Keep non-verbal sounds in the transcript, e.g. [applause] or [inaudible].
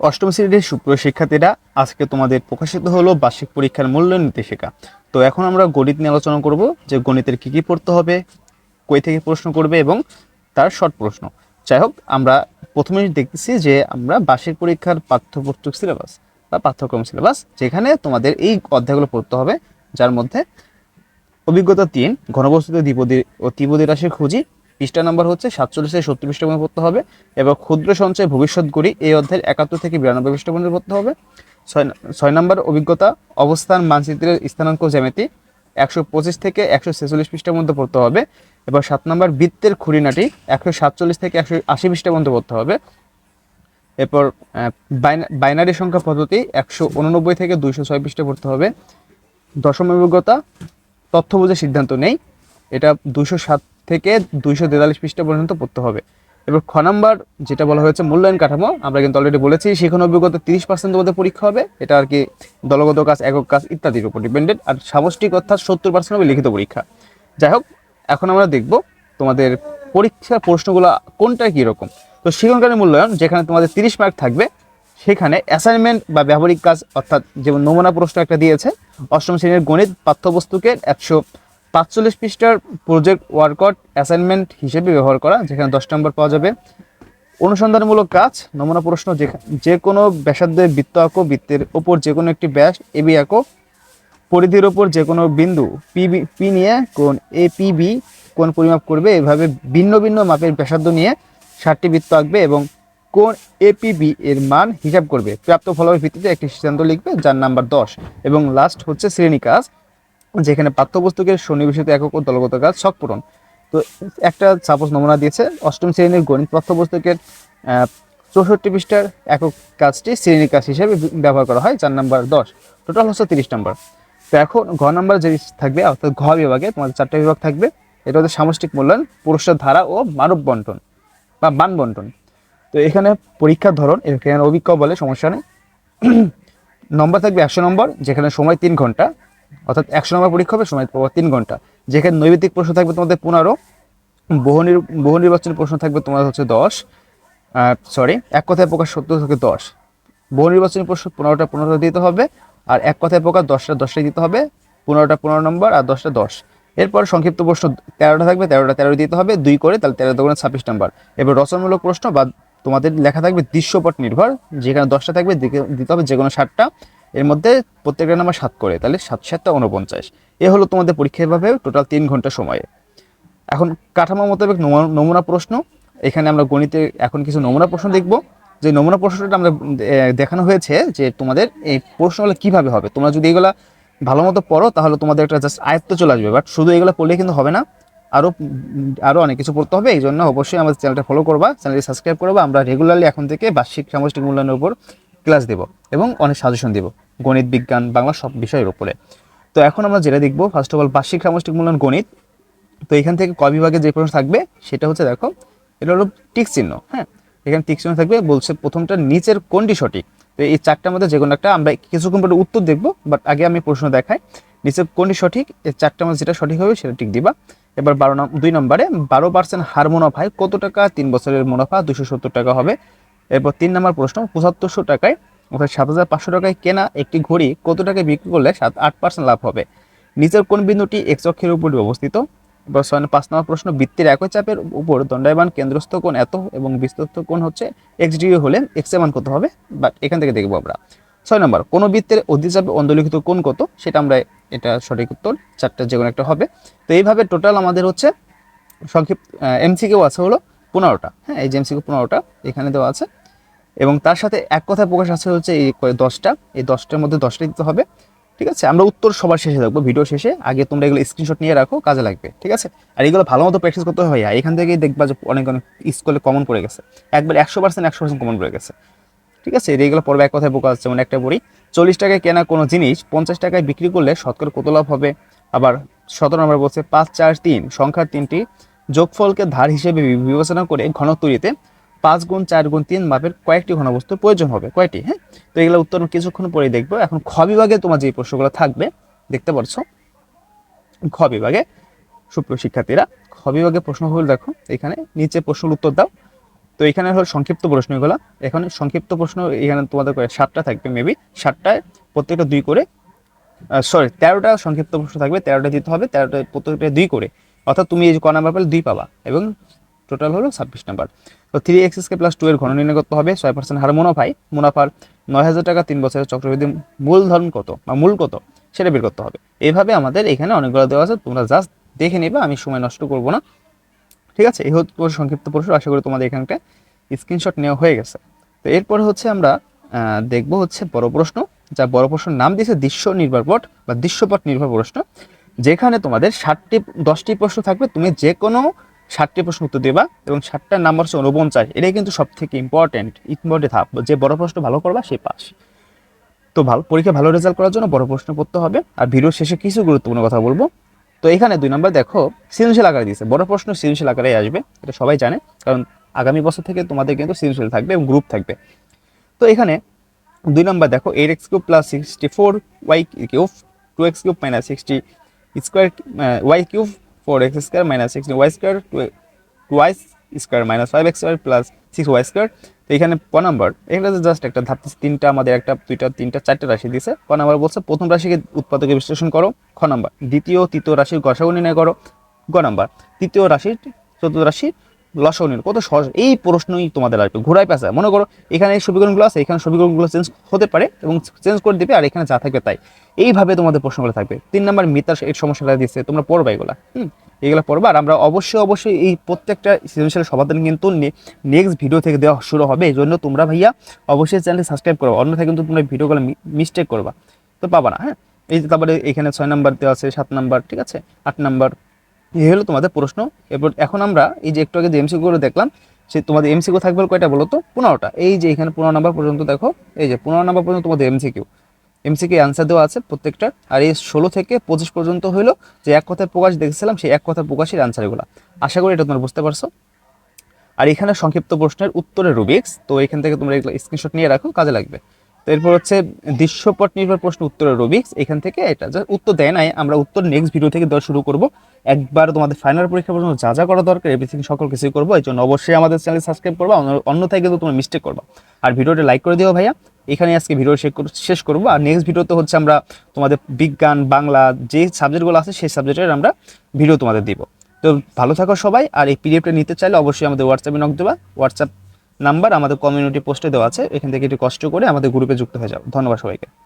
অষ্টম শ্রেণির সুপ্রিয় শিক্ষার্থীরা, আজকে তোমাদের প্রকাশিত হলো বার্ষিক পরীক্ষার মূল্যায়ন নির্দেশিকা তো এখন আমরা গণিত নিয়ে আলোচনা করব, যে গণিতের কি কি পড়তে হবে, কই থেকে প্রশ্ন করবে এবং তার শর্ট প্রশ্ন। যাই হোক, আমরা প্রথমে দেখতেছি যে আমরা বার্ষিক পরীক্ষার পাঠ্যপুস্তক সিলেবাস বা পাঠ্যক্রম সিলেবাস, যেখানে তোমাদের এই অধ্যায়গুলো পড়তে হবে, যার মধ্যে অভিজ্ঞতা তিন, ঘনবস্তুতে দ্বিপদী ও ত্রিপদী রাশির খুঁজি পৃষ্ঠা নাম্বার হচ্ছে সাতচল্লিশ থেকে সত্তর পৃষ্ঠা পর্যন্ত পড়তে হবে এবং ক্ষুদ্র সঞ্চয় ভবিষ্যৎ গড়ি এই অধ্যায়ের একাত্তর থেকে বিরানব্বই পৃষ্ঠা পর্যন্ত পড়তে হবে। ছয় ছয় নম্বর অভিজ্ঞতা, অবস্থান, মানচিত্রের স্থানাঙ্ক জ্যামিতি, একশো পঁচিশ থেকে একশো ছেচল্লিশ পৃষ্ঠার মধ্যে পড়তে হবে। এবং সাত নম্বর বৃত্তের খুঁড়িনাটি একশো সাতচল্লিশ থেকে একশো আশি পৃষ্ঠার মধ্যে পড়তে হবে। এরপর বাইনা- বাইনারি সংখ্যা পদ্ধতি, একশো উননব্বই থেকে দুইশো ছয় পৃষ্ঠা পড়তে হবে। দশম অভিজ্ঞতা, তথ্য বুঝে সিদ্ধান্ত নেই। এটা দুশো সাত থেকে দুইশো তেতাল্লিশ পৃষ্ঠা পর্যন্ত পড়তে হবে। এবার খ নাম্বার যেটা বলা হয়েছে মূল্যায়ন কাঠামো, আমরা কিন্তু অলরেডি বলেছি, সেখানে অভিজ্ঞতা তিরিশ পার্সেন্ট মধ্যে পরীক্ষা হবে, এটা আর কি দলগত কাজ, একক কাজ ইত্যাদির উপর ডিপেন্ডেড আর সামষ্টিক অর্থাৎ সত্তর পার্সেন্ট হবে লিখিত পরীক্ষা। যাই হোক, এখন আমরা দেখব তোমাদের পরীক্ষার প্রশ্নগুলো কোনটা কীরকম। তো সেখানকার মূল্যায়ন, যেখানে তোমাদের তিরিশ মার্ক থাকবে, সেখানে অ্যাসাইনমেন্ট বা ব্যবহারিক কাজ, অর্থাৎ যেমন নমুনা প্রশ্ন একটা দিয়েছে, অষ্টম শ্রেণির গণিত পাঠ্যবস্তুকে একশো পাঁচচল্লিশ পৃষ্ঠার প্রজেক্ট ওয়ার্কআউট অ্যাসাইনমেন্ট হিসেবে ব্যবহার করা, যেখানে দশ নম্বর পাওয়া যাবে। অনুসন্ধানমূলক কাজ, নমুনা প্রশ্ন যে কোনো ব্যাসার্ধের বৃত্ত আঁকো, বৃত্তের ওপর যে কোনো একটি ব্যাস এবি আঁকো। পরিধির ওপর যে কোনো বিন্দু, পি পি নিয়ে কোন এ, পি বি কোন পরিমাপ করবে। এভাবে ভিন্ন ভিন্ন মাপের ব্যাসার্ধ নিয়ে ষাটটি বৃত্ত আঁকবে এবং কোন এপিবি এর মান হিসাব করবে। প্রাপ্ত ফলাফলের ভিত্তিতে একটি সিদ্ধান্ত লিখবে, যার নাম্বার দশ। এবং লাস্ট হচ্ছে শ্রেণি কাজ। যেখানে পাঠ্যপুস্তকে সন্নিবেশিত একক ও দলগত কাজ শখ পূরণ। তো একটা সাপোজ নমুনা দিয়েছে, অষ্টম শ্রেণির গণিত পাঠ্যপুস্তকের চৌষট্টি পৃষ্ঠার একক কাজটি শ্রেণির কাজ হিসেবে ব্যবহার করা হয়, যার নাম্বার দশ। টোটাল হচ্ছে তিরিশ নাম্বার। তো এখন ঘ নাম্বার যে থাকবে, অর্থাৎ ঘ বিভাগে তোমাদের চারটা বিভাগ থাকবে। এটা হচ্ছে সামষ্টিক মূল্যায়ন পুরস্কার ধারা ও মানব বন্টন বা বান বন্টন। তো এখানে পরীক্ষার ধরন, এখানে অভিজ্ঞ বলে সমস্যা নেই। [clears throat] নম্বর থাকবে একশো নম্বর, যেখানে সময় তিন ঘণ্টা। অর্থাৎ একশো নম্বর পরীক্ষা হবে, সময় পাবো তিন ঘণ্টা। যেখানে নৈবেদিক প্রশ্ন থাকবে তোমাদের পনেরো, বহু নির, বহু নির্বাচনী প্রশ্ন থাকবে তোমাদের হচ্ছে দশ সরি এক কথায় প্রকাশ সত্য থেকে দশ। বহু নির্বাচনী প্রশ্ন পনেরোটা পনেরোটা দিতে হবে, আর এক কথায় প্রকাশ দশটা দশটাই দিতে হবে, পনেরোটা পনেরো নম্বর আর দশটা দশ। এরপর সংক্ষিপ্ত প্রশ্ন তেরোটা থাকবে, তেরোটা তেরো দিতে হবে, দুই করে, তাহলে তেরো দোকানে ছাব্বিশ নম্বর। এবার রচনামূলক প্রশ্ন বা তোমাদের লেখা থাকবে দৃশ্যপট নির্ভর, যেখানে দশটা থাকবে দিতে হবে যে কোনো ষাটটা। এর মধ্যে প্রত্যেকটা নাম্বার সাত করে, তাহলে সাত সাতটা উনপঞ্চাশ এ হলো তোমাদের পরীক্ষা এভাবে টোটাল তিন ঘণ্টা সময়ে। এখন কাঠামো মোতাবেক নমুনা প্রশ্ন। এখানে আমরা গণিতে এখন কিছু নমুনা প্রশ্ন দেখব। যে নমুনা প্রশ্নটা আমরা দেখানো হয়েছে যে তোমাদের এই প্রশ্নগুলো কীভাবে হবে। তোমরা যদি এগুলা ভালো মতো পড়ো, তাহলে তোমাদের একটা জাস্ট আয়ত্ত চলে আসবে। বাট শুধু এগুলো পড়লে কিন্তু হবে না। আরও আরও অনেক কিছু পড়তে হবে। এই জন্য অবশ্যই আমাদের চ্যানেলটা ফলো করবা, চ্যানেলটি সাবস্ক্রাইব করবা। আমরা রেগুলারলি এখন থেকে বার্ষিক সামষ্টিক মূল্যায়নের উপর ক্লাস দেব এবং অনেক সাজেশন দেব। গণিত, বিজ্ঞান, বাংলা সব বিষয়ের উপরে। তো এখন আমরা যেটা দেখব ফার্স্ট অফ অল বার্ষিক সামষ্টিক মূল্যায়ন গণিত। তো এখান থেকে ক বিভাগে যে প্রশ্ন থাকবে, সেটা হচ্ছে দেখো, এটা হলো টিক চিহ্ন হ্যাঁ? এখানে টিক চিহ্ন থাকবে, বলছে প্রথমটা নিচের কোনটি সঠিক? তো এই চারটার মধ্যে যে কোনো একটা, আমরা কিছুক্ষণ পরে উত্তর দেখব বাট আগে আমি প্রশ্ন দেখাই। নিচের কোনটি সঠিক? এই চারটার মধ্যে যেটা সঠিক হবে, সেটা টিক দিবা। এবার বারো দুই নম্বরে, বারো পার্সেন্ট হার মুনাফায় কত টাকা? তিন বছরের মুনাফা দুশো সত্তর টাকা হবে। এরপর তিন নম্বর প্রশ্ন, পঁচাত্তরশো টাকায় অর্থাৎ সাত হাজার পাঁচশো টাকায় কেনা একটি ঘড়ি কত টাকায় বিক্রি করলে সাত আট পার্সেন্ট লাভ হবে? নিচের কোন বিন্দুটি এক্স অক্ষের উপর অবস্থিত? এবার ছয় পাঁচ নম্বর প্রশ্ন, বৃত্তের একই চাপের উপর দণ্ডায়মান কেন্দ্রস্থ কোণ এত এবং বিস্তৃত কোণ হচ্ছে এক্স ডিগ্রি হলে এক্স মান কত হবে? বাট এখান থেকে দেখব আমরা। ছয় নম্বর, কোন বৃত্তের অধিচাপে অন্তর্লিখিত কোণ কত? সেটা আমরা এটা সঠিক উত্তর চারটা যে কোনো একটা হবে। তো এইভাবে টোটাল আমাদের হচ্ছে সংক্ষিপ্ত এমসিকিউ আছে হলো পনেরোটা। হ্যাঁ এই যে এমসিকিউ পনেরোটা এখানে দেওয়া আছে। এবং তার সাথে এক কথায় প্রকাশ আছে হচ্ছে এই দশটা। এই দশটার মধ্যে দশটা দিতে হবে, ঠিক আছে? আমরা উত্তর সবার শেষে দেখব ভিডিও শেষে। আগে তোমরা এগুলো স্ক্রিনশট নিয়ে রাখো, কাজে লাগবে, ঠিক আছে? আর এগুলো ভালো মতো প্র্যাকটিস করতে হয় এখান থেকেই দেখবা যে অনেক অনেক স্কুলে কমন পড়ে গেছে। একবার একশো পার্সেন্ট একশো পার্সেন্ট কমন পড়ে গেছে, ঠিক আছে? এগুলো পড়বে এক কথায় প্রকাশ যেমন একটা বড়ি চল্লিশ টাকায় কেনা কোনো জিনিস, পঞ্চাশ টাকায় বিক্রি করলে শতকরা কত লাভ হবে? আবার সতেরো নম্বর বলছে, পাঁচ চার তিন, সংখ্যার তিনটি, যোগফলকে ধার হিসেবে বিবেচনা করে ঘনত্ব পাঁচ গুণ, চার গুণ, তিন মাপের কয়েকটি ঘনবস্তুর প্রয়োজন হবে। কয়টি? হ্যাঁ? তো এগুলো উত্তর কিছুক্ষণ পরে দেখব। এখন খ বিভাগে তোমার যে প্রশ্নগুলো থাকবে, দেখতে পারছ? খ বিভাগে সুপ্রিয় শিক্ষার্থীরা, খ বিভাগে প্রশ্ন হল, দেখো, এখানে নিচে প্রশ্নের উত্তর দাও। তো এখানে হলো সংক্ষিপ্ত প্রশ্নগুলো এখানে সংক্ষিপ্ত প্রশ্ন, এখানে তোমাদের সাতটা থাকবে মেবি সাতটায় প্রত্যেকটা দুই করে সরি তেরোটা সংক্ষিপ্ত প্রশ্ন থাকবে, তেরোটা দিতে হবে, তেরোটা প্রত্যেকটা দুই করে। অর্থাৎ তুমি এই যে ক নাম্বার পেলে দুই পাবা এবং টোটাল হলো ছাব্বিশ নাম্বার। তো থ্রি এক্স এক্সকে প্লাস টু এর ঘন নির্ণয় করতে হবে, ছয় পার্সেন্ট হার মুনাফায়। মুনাফার নয় হাজার টাকা তিন বছরের চক্রবৃদ্ধি মূলধন কত বা মূল কত সেটা বের করতে হবে। এইভাবে আমাদের এখানে অনেকগুলো দেওয়া আছে, তোমরা জাস্ট দেখে নেবে, আমি সময় নষ্ট করব না। ঠিক আছে? এই হচ্ছে সংক্ষিপ্ত প্রশ্ন, আশা করি তোমাদের এখানটা স্ক্রিনশট নেওয়া হয়ে গেছে। তো এরপরে হচ্ছে আমরা দেখব হচ্ছে বড় প্রশ্ন, যা বড় প্রশ্নের নাম দিয়েছে দৃশ্য নির্ভরপট বা দৃশ্যপট নির্ভর প্রশ্ন, যেখানে তোমাদের ষাটটি দশটি প্রশ্ন থাকবে, তুমি যে কোনো ষাটটি প্রশ্ন উত্তর দেবা এবং ষাটটার নাম্বার হচ্ছে উনপঞ্চাশ এটাই কিন্তু সব থেকে ইম্পর্টেন্ট ইম্পর্টেন্ট ধাপ। যে বড় প্রশ্ন ভালো করবা, সে পাস। তো ভালো, পরীক্ষা ভালো রেজাল্ট করার জন্য বড় প্রশ্ন পড়তে হবে। আর ভিডিও শেষে কিছু গুরুত্বপূর্ণ কথা বলব। তো এখানে দুই নম্বর দেখো, সৃজনশীল আকারে দিয়েছে। বড় প্রশ্ন সৃজনশীল আকারে আসবে, এটা সবাই জানে। কারণ আগামী বছর থেকে তোমাদের কিন্তু সৃজনশীল থাকবে এবং গ্রুপ থাকবে। তো এখানে দুই নম্বর দেখো eight X cube plus sixty four Y cube two X cube minus sixty square Y cube four X square minus six Y square two Y square minus five X square plus six Y square তো এখানে প number এখানে just একটা ধাপ তিনটা আমাদের একটা, দুইটা, তিনটা, চারটে রাশি দিয়েছে ক নাম্বার বলছে, প্রথম রাশিকে উৎপাদকে বিশ্লেষণ করো, খ নাম্বার দ্বিতীয় তৃতীয় রাশির গসাগু নির্ণয় করো, গ নাম্বার তৃতীয় রাশির, চতুর্থ রাশির লসাগু নির্ণয় কত সহজ। এই প্রশ্নই তোমাদের আসবে। ঘোরায় পেঁচা মনে করো, এখানে এই সমীকরণগুলো আছে, এখানে সমীকরণগুলো চেঞ্জ হতে পারে এবং চেঞ্জ করে দিবে, আর এখানে যা থাকবে তাই। এইভাবে তোমাদের প্রশ্নগুলো থাকবে। তিন নম্বর মিতার এই সমস্যাটা দিচ্ছে, তোমরা পড়বা এগুলা, হুম? এগুলো পড়বা, আর আমরা অবশ্যই অবশ্যই এই প্রত্যেকটা সৃজনশীল সমাধান কিন্তু নেক্সট ভিডিও থেকে দেওয়া শুরু হবে। এই জন্য তোমরা ভাইয়া অবশ্যই চ্যানেলটি সাবস্ক্রাইব করবা। অন্যথায় কিন্তু তোমরা ভিডিওগুলো মিস্টেক করবা। তো পাবা না হ্যাঁ? এই যে তারপরে এখানে ছয় নাম্বার দেওয়া আছে, সাত নাম্বার, ঠিক আছে? আট নাম্বার এই হলো তোমাদের প্রশ্ন। এরপর এখন আমরা এই যে একটু আগে যে এমসিকিউগুলো দেখলাম, সে তোমাদের এমসিকিউ থাকবে কয়টা বলো তো পনেরোটা। এই যে এখানে পনেরো নাম্বার পর্যন্ত দেখো, এই যে পনেরো নাম্বার পর্যন্ত তোমাদের এমসিকিউ এমসিকিউ অ্যান্সার দেওয়া আছে প্রত্যেকটা। আর এই ষোলো থেকে পঁচিশ পর্যন্ত হলো যে এক কথায় প্রকাশ দেখেছিলাম, সেই এক কথায় প্রকাশের অ্যান্সারগুলো আশা করি এটা তোমরা বুঝতে পারছ। আর এখানে সংক্ষিপ্ত প্রশ্নের উত্তরের রুবিক্স তো এখান থেকে তোমরা এগুলো স্ক্রিনশট নিয়ে রাখো, কাজে লাগবে। তো এরপর হচ্ছে দৃশ্যপট নির্ভর প্রশ্ন উত্তরের রুবিক্স। এখান থেকে এটা যা উত্তর দেয় নাই, আমরা উত্তর নেক্সট ভিডিও থেকে দেওয়া শুরু করব। একবার তোমাদের ফাইনাল পরীক্ষা পর্যন্ত যা যা করা দরকার এভরিথিং সকল কিছুই করব। এই জন্য অবশ্যই আমাদের চ্যানেল সাবস্ক্রাইব করবা, অন্য- অন্যথায় কিন্তু তোমরা মিস্টেক করবা। আর ভিডিওটা লাইক করে দিও ভাইয়া। এখানে আজকে ভিডিও শেষ করব। আর নেক্সট ভিডিওতে হচ্ছে আমরা তোমাদের বিজ্ঞান, বাংলা যে সাবজেক্টগুলো আছে, সেই সাবজেক্টের আমরা ভিডিও তোমাদের দিব। তো ভালো থাকো সবাই। আর এই পিডিএফটা নিতে চাইলে অবশ্যই আমাদের হোয়াটসঅ্যাপে নক দেবা। হোয়াটসঅ্যাপ নাম্বার আমাদের কমিউনিটি পোস্টে দেওয়া আছে। এখান থেকে একটু কষ্ট করে আমাদের গ্রুপে যুক্ত হয়ে যাও। ধন্যবাদ সবাইকে।